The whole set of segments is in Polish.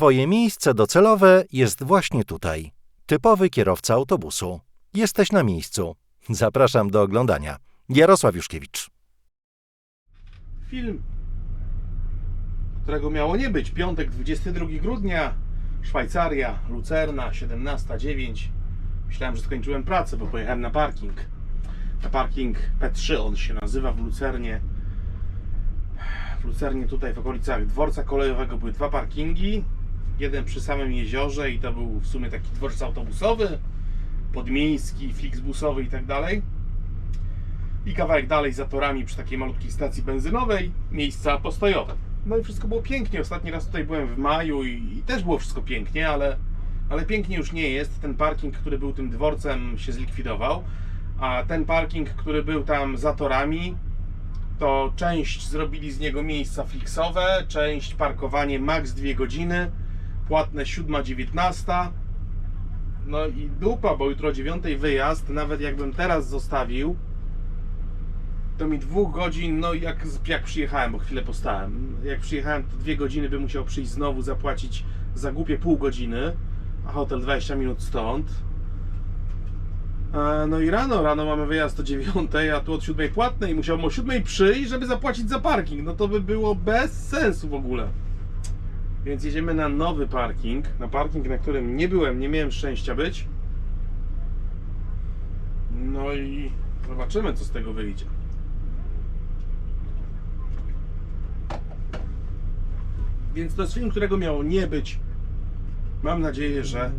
Twoje miejsce docelowe jest właśnie tutaj. Typowy kierowca autobusu. Jesteś na miejscu. Zapraszam do oglądania. Jarosław Juszkiewicz. Film, którego miało nie być. Piątek, 22 grudnia, Szwajcaria, Lucerna, 17.09. Myślałem, że skończyłem pracę, bo pojechałem na parking. Na parking P3 on się nazywa w Lucernie. W Lucernie tutaj w okolicach dworca kolejowego były dwa parkingi. Jeden przy samym jeziorze i to był w sumie taki dworzec autobusowy, podmiejski, flixbusowy i tak dalej. I kawałek dalej za torami przy takiej malutkiej stacji benzynowej miejsca postojowe. No i wszystko było pięknie. Ostatni raz tutaj byłem w maju i, i też było wszystko pięknie, ale, ale pięknie już nie jest. Ten parking, który był tym dworcem się zlikwidował, a ten parking, który był tam za torami, to część zrobili z niego miejsca flixowe, część parkowanie max 2 godziny, płatne 7-19. No i dupa, bo jutro o 9 wyjazd, nawet jakbym teraz zostawił, to mi dwóch godzin, no jak, jak przyjechałem, bo chwilę postałem. Jak przyjechałem, to dwie godziny bym musiał przyjść znowu, zapłacić za głupie pół godziny, a hotel 20 minut stąd. E, No i rano, rano mamy wyjazd o 9, a tu od 7 płatnej. Musiałbym o 7 przyjść, żeby zapłacić za parking. No to by było bez sensu w ogóle. Więc jedziemy na nowy parking. Na parking, na którym nie byłem, nie miałem szczęścia być. No i zobaczymy, co z tego wyjdzie. Więc to jest film, którego miało nie być. Mam nadzieję, że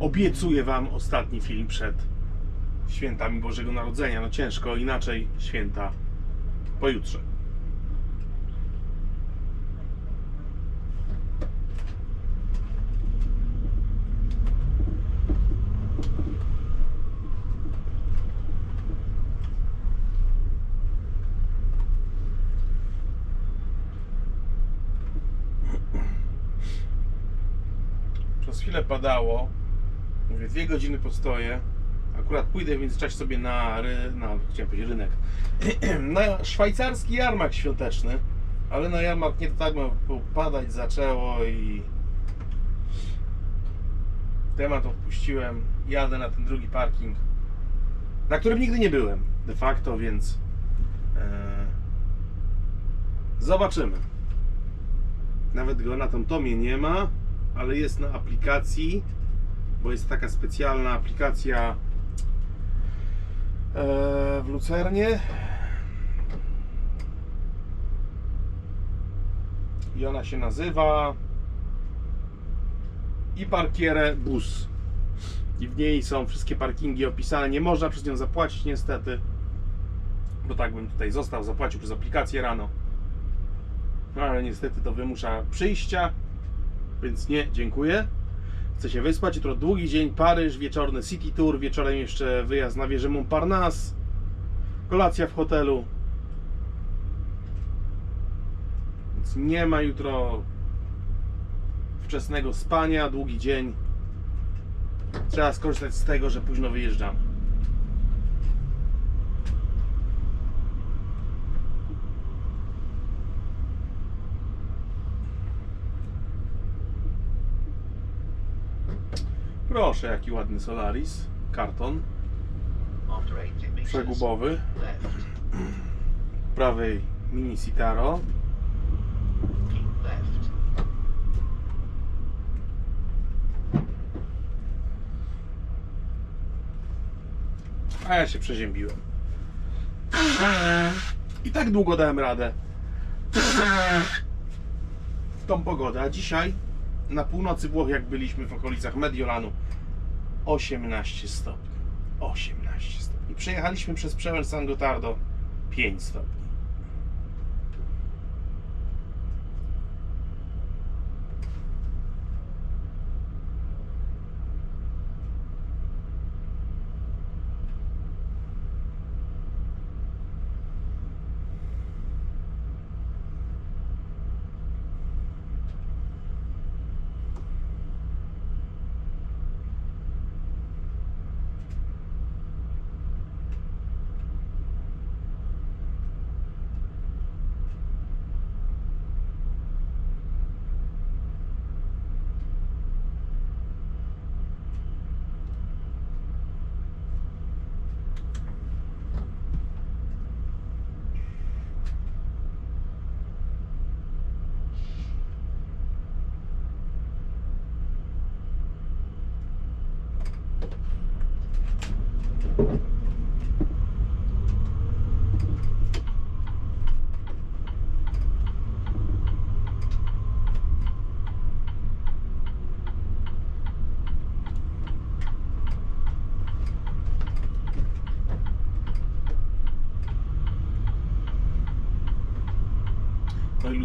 obiecuję Wam ostatni film przed świętami Bożego Narodzenia. No ciężko inaczej święta pojutrze. Przez chwilę padało. Mówię, dwie godziny postoję. Akurat pójdę w międzyczasie sobie na, ry, na chciałem powiedzieć rynek. na szwajcarski jarmark świąteczny. Ale na jarmark nie tak, bo padać zaczęło i temat odpuściłem. Jadę na ten drugi parking, na którym nigdy nie byłem de facto, więc e, zobaczymy. Nawet go na tą tomie nie ma, ale jest na aplikacji, bo jest taka specjalna aplikacja e, w Lucernie. I ona się nazywa i parkierę bus. I w niej są wszystkie parkingi opisane. Nie można przez nią zapłacić niestety. Bo tak bym tutaj został, zapłacił przez aplikację rano. No, ale niestety to wymusza przyjścia. Więc nie, dziękuję. Chcę się wyspać. Jutro długi dzień, Paryż, wieczorny City Tour, wieczorem jeszcze wyjazd na wieżę Montparnasse, kolacja w hotelu. Więc nie ma jutro wczesnego spania, długi dzień. Trzeba skorzystać z tego, że późno wyjeżdżamy. Proszę, jaki ładny Solaris. Karton przegubowy. Prawej mini Citaro. A ja się przeziębiłem. I tak długo dałem radę. W tą pogodę. A dzisiaj na północy Włoch, jak byliśmy w okolicach Mediolanu, 18 stopni. 18 stopni. Przejechaliśmy przez przełęcz San Gotardo 5 stopni.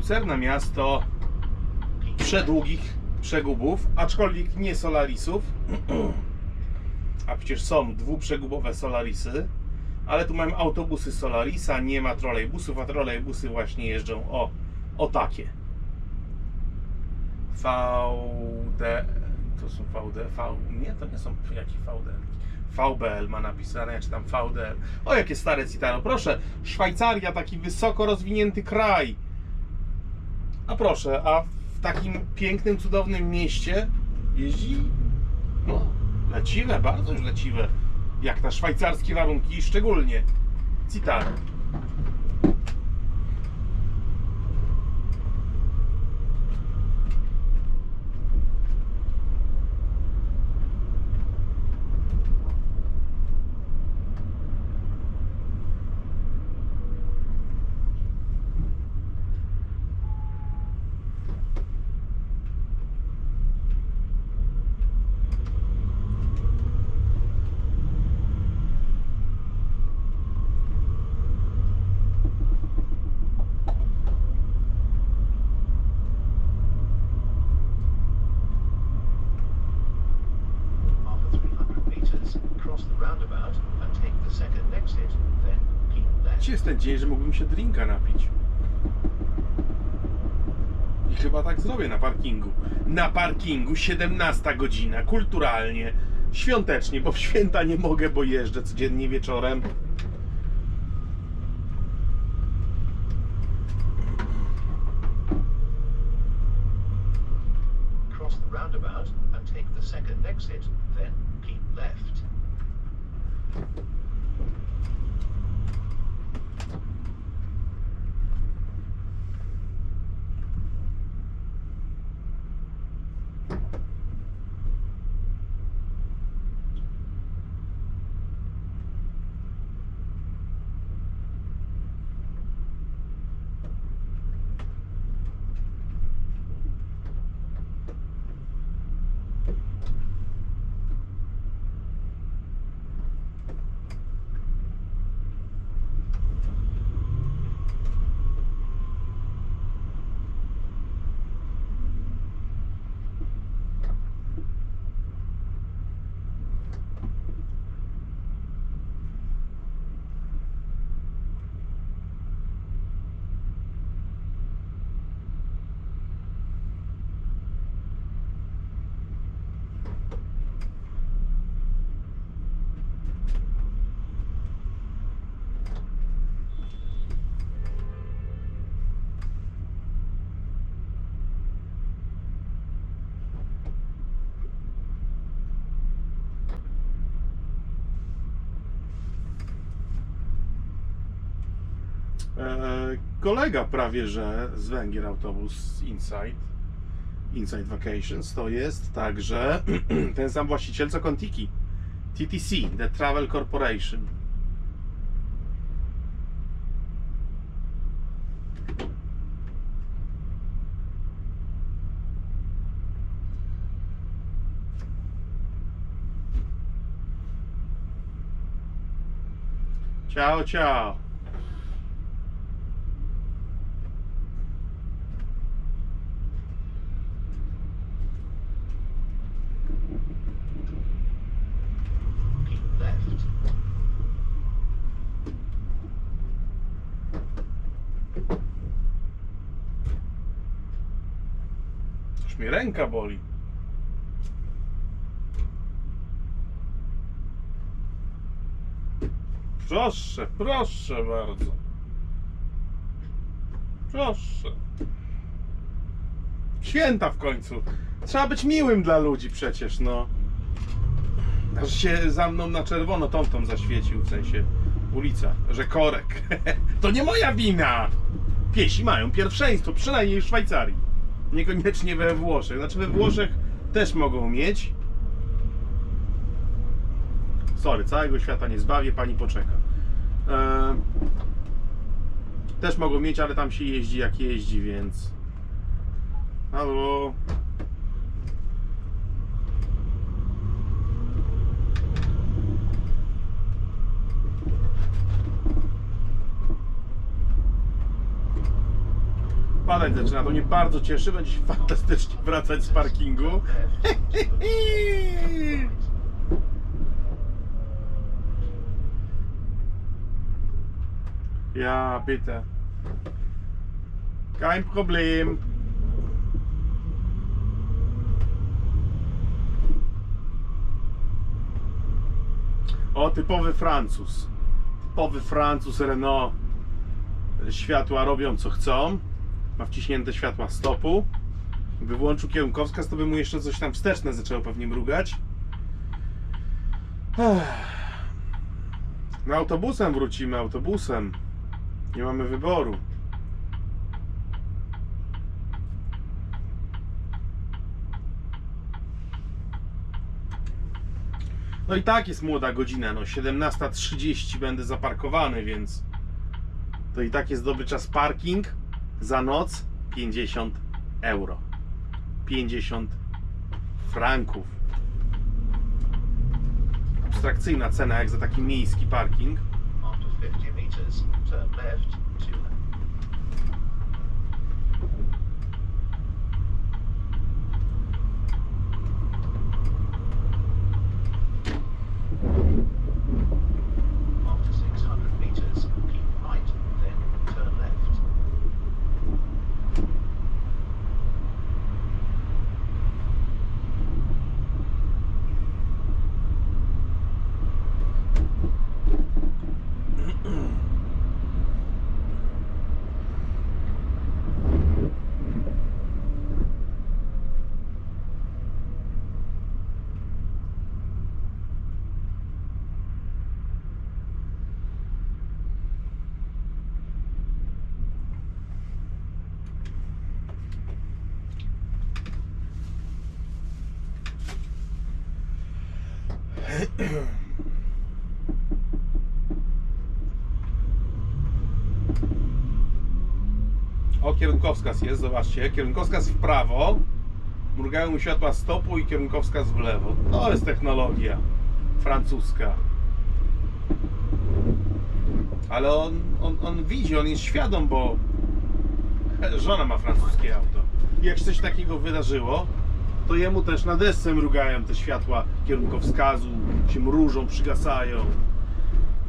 Lucerna miasto przedługich przegubów, aczkolwiek nie Solarisów. A przecież są dwuprzegubowe Solarisy, ale tu mamy autobusy Solarisa, nie ma trolejbusów, a trolejbusy właśnie jeżdżą o, o takie. VD. To są VD. V, nie, to nie są jaki VD. VBL ma napisane, czy tam VDL. O, jakie stare Citaro. Proszę, Szwajcaria, taki wysoko rozwinięty kraj. A proszę, a w takim pięknym, cudownym mieście jeździ no, leciwe, bardzo już leciwe. Jak na szwajcarskie warunki, szczególnie Citaro. Ten dzień, że mógłbym się drinka napić. I chyba tak zrobię na parkingu. Na parkingu 17 godzina, kulturalnie, świątecznie, bo w święta nie mogę, bo jeżdżę codziennie wieczorem. Kolega prawie że z Węgier autobus Inside, Inside Vacations, to jest także ten sam właściciel co Contiki. TTC, The Travel Corporation. Ciao, ciao. Ręka boli. Proszę, proszę bardzo. Proszę. Święta w końcu. Trzeba być miłym dla ludzi przecież, no. Aż się za mną na czerwono tą zaświecił, w sensie ulica, że korek. to nie moja wina! Piesi mają pierwszeństwo, przynajmniej w Szwajcarii. Niekoniecznie we Włoszech. Znaczy we Włoszech też mogą mieć. Sorry, całego świata nie zbawię, pani poczeka. Eee, też mogą mieć, ale tam się jeździ jak jeździ, więc. Halo. Padać zaczyna. To mnie bardzo cieszy. Będzie się fantastycznie wracać z parkingu. Ja, bitte. Kein Problem. O, typowy Francuz. Typowy Francuz Renault. Światła robią co chcą. Ma wciśnięte światła stopu. Gdyby włączył kierunkowskaz, to by mu jeszcze coś tam wsteczne zaczęło pewnie mrugać. Ech. No autobusem wrócimy, autobusem. Nie mamy wyboru. No i tak jest młoda godzina, no 17.30 będę zaparkowany, więc to i tak jest dobry czas parking za noc 50 euro. 50 franków. Abstrakcyjna cena jak za taki miejski parking. After 50 meters, turn left to After 600 meters, keep right, then turn left. O, kierunkowskaz jest, zobaczcie. Kierunkowskaz w prawo. Mrugają mu światła stopu i kierunkowskaz w lewo. To jest technologia francuska. Ale on, on, on widzi, on jest świadom, bo żona ma francuskie auto. Jak coś takiego wydarzyło, to jemu też na desce mrugają te światła kierunkowskazu, się mrużą, przygasają.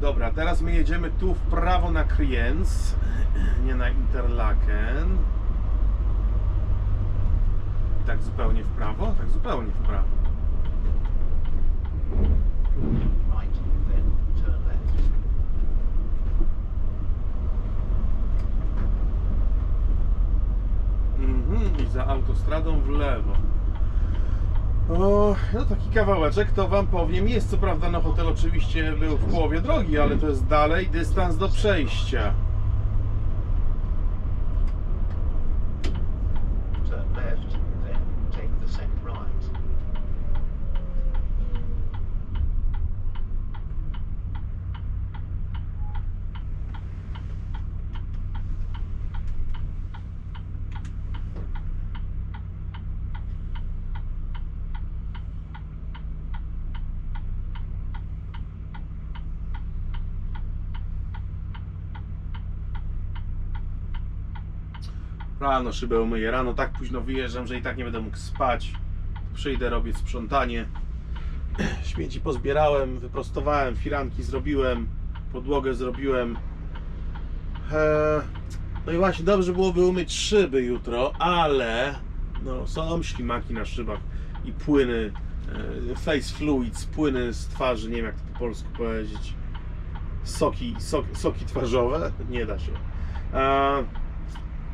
Dobra, teraz my jedziemy tu w prawo na Kriens, nie na Interlaken. I tak zupełnie w prawo? Tak zupełnie w prawo. Mhm, i za autostradą w lewo. O, no taki kawałeczek to wam powiem. Jest co prawda, no hotel oczywiście był w połowie drogi, ale to jest dalej dystans do przejścia. Turn left, then take the second right. Rano szybę umyję. Rano tak późno wyjeżdżam, że i tak nie będę mógł spać. Przyjdę, robię sprzątanie. Śmieci pozbierałem, wyprostowałem, firanki zrobiłem, podłogę zrobiłem. Eee, no i właśnie dobrze byłoby umyć szyby jutro, ale no, są ślimaki na szybach i płyny, e, face fluids, płyny z twarzy, nie wiem jak to po polsku powiedzieć. Soki, sok, soki twarzowe? Nie da się. Eee,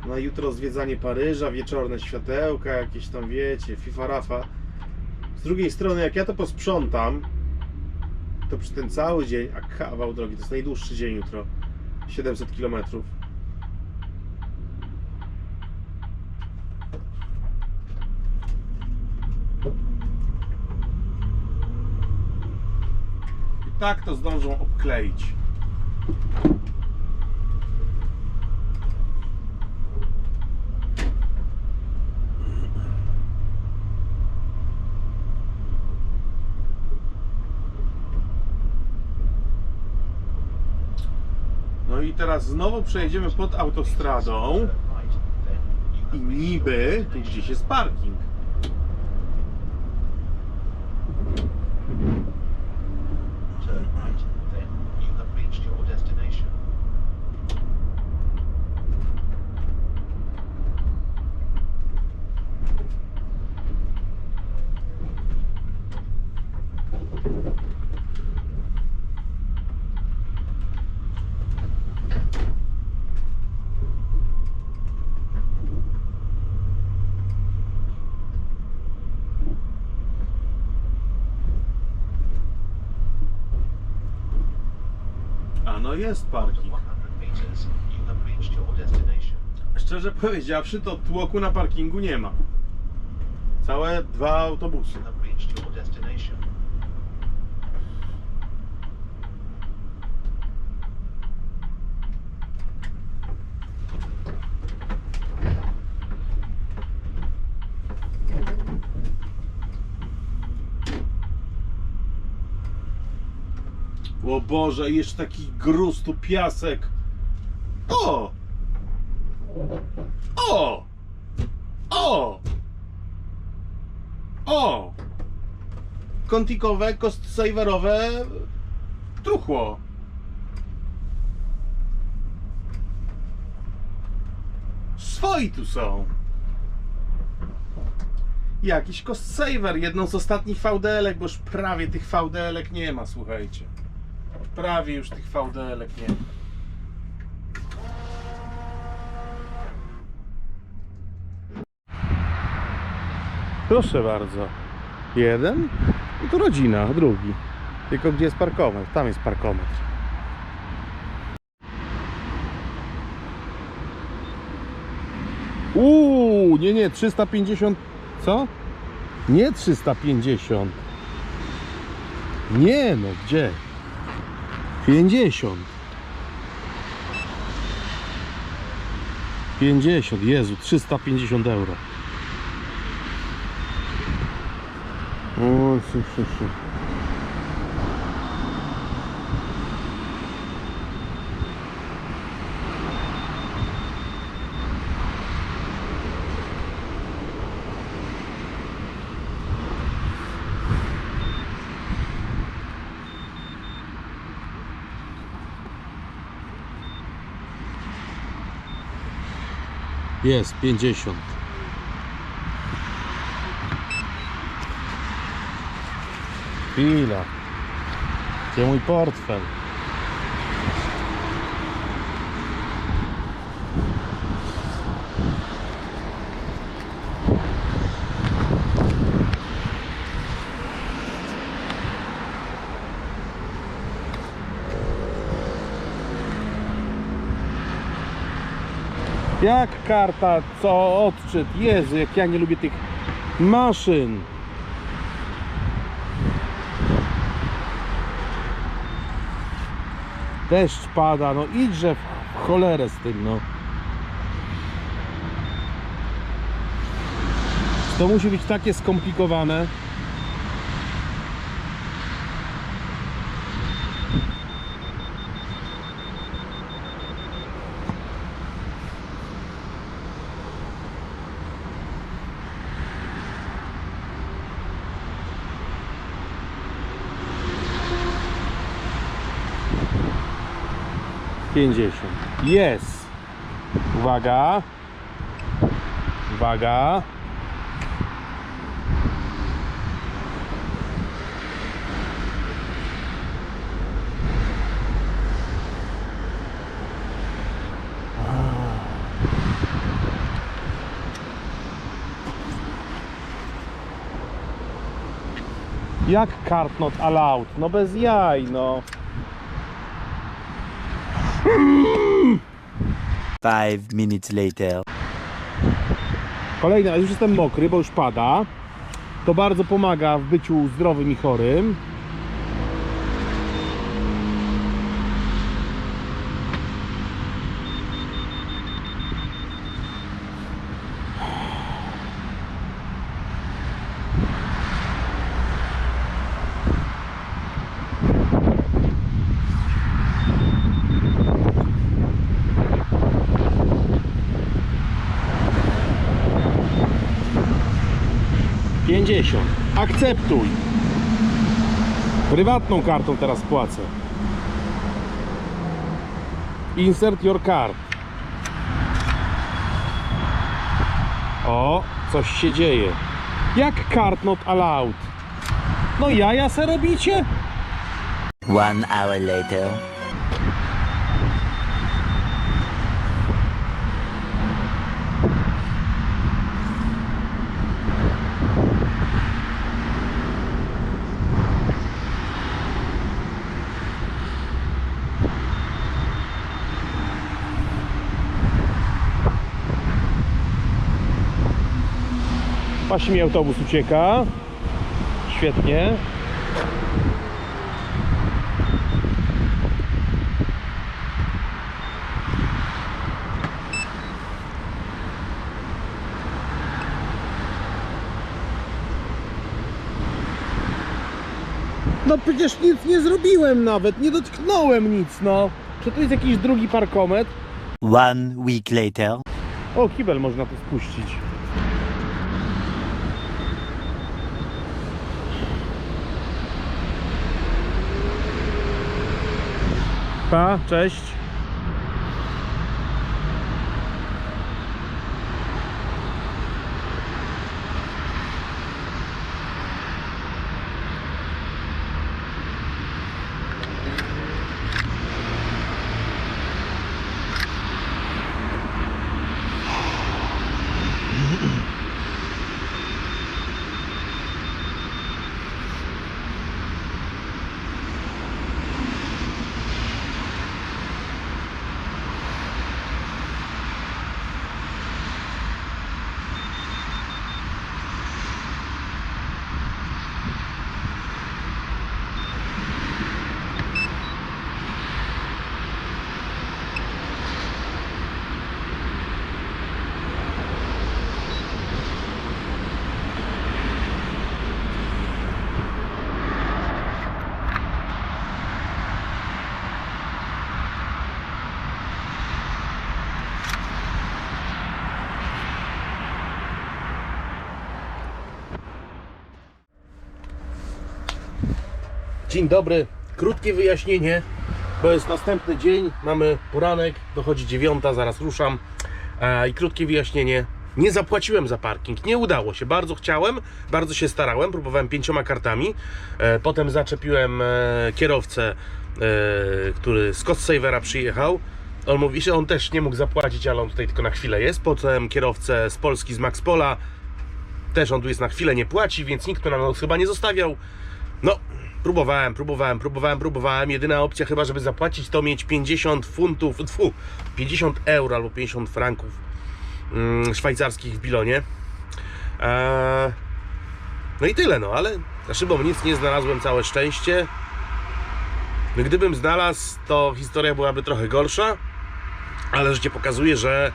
na jutro zwiedzanie Paryża, wieczorne światełka, jakieś tam wiecie, FIFA Rafa. Z drugiej strony, jak ja to posprzątam, to przez ten cały dzień, a kawał drogi, to jest najdłuższy dzień jutro, 700 km. I tak to zdążą obkleić. Teraz znowu przejedziemy pod autostradą. I niby tu gdzieś jest parking. No jest parking. 100 meters, you have reached your destination. Szczerze powiedziawszy, to tłoku na parkingu nie ma. Całe dwa autobusy. O Boże, jeszcze taki gruz tu, piasek. O! O! O! O! Kątikowe, cost-saverowe truchło. Swoi tu są. Jakiś cost saver, jedną z ostatnich VDL-ek, bo już prawie tych VDL-ek nie ma, słuchajcie. Prawie już tych VDL-ek nie ma. Proszę bardzo. Jeden? I to rodzina, drugi. Tylko gdzie jest parkometr? Tam jest parkometr. Uuu, nie, nie, 350. Co? Nie 350. Nie no, gdzie? 50. 50, Jezu, 350 euro. O, su, su, su. Jest 50. Chwila. Gdzie mój portfel? Jak karta, co odczyt? Jezu, jak ja nie lubię tych maszyn. Deszcz pada, no idźże w cholerę z tym, no. To musi być takie skomplikowane. Pięćdziesiąt. Jest. Uwaga. Uwaga. Jak card not allowed? No bez jaj, no. Five minutes later. Kolejny, ale już jestem mokry, bo już pada. To bardzo pomaga w byciu zdrowym i chorym. 50. Akceptuj. Prywatną kartą teraz płacę. Insert your card. O, coś się dzieje. Jak card not allowed? No jaja se robicie? One hour later. Właśnie mi autobus ucieka. Świetnie. No przecież nic nie zrobiłem nawet, nie dotknąłem nic, no. Czy to jest jakiś drugi parkomet? One week later. O, kibel można tu spuścić. Pa, cześć. Dzień dobry. Krótkie wyjaśnienie, bo jest następny dzień, mamy poranek, dochodzi dziewiąta, zaraz ruszam. E, I krótkie wyjaśnienie. Nie zapłaciłem za parking, nie udało się. Bardzo chciałem, bardzo się starałem, próbowałem pięcioma kartami. E, potem zaczepiłem e, kierowcę, który z Savera przyjechał. On mówi, że on też nie mógł zapłacić, ale on tutaj tylko na chwilę jest. Potem kierowcę z Polski, z Max Pola. Też on tu jest na chwilę, nie płaci, więc nikt tu na noc chyba nie zostawiał. No, próbowałem, próbowałem, próbowałem, próbowałem. Jedyna opcja chyba, żeby zapłacić, to mieć 50 funtów, tfu, 50 euro albo 50 franków mm, szwajcarskich w bilonie. Eee, no i tyle, no, ale za szybą nic nie znalazłem, całe szczęście. No, gdybym znalazł, to historia byłaby trochę gorsza, ale życie pokazuje, że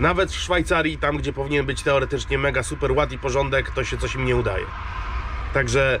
nawet w Szwajcarii, tam gdzie powinien być teoretycznie mega super ład i porządek, to się coś im nie udaje. Także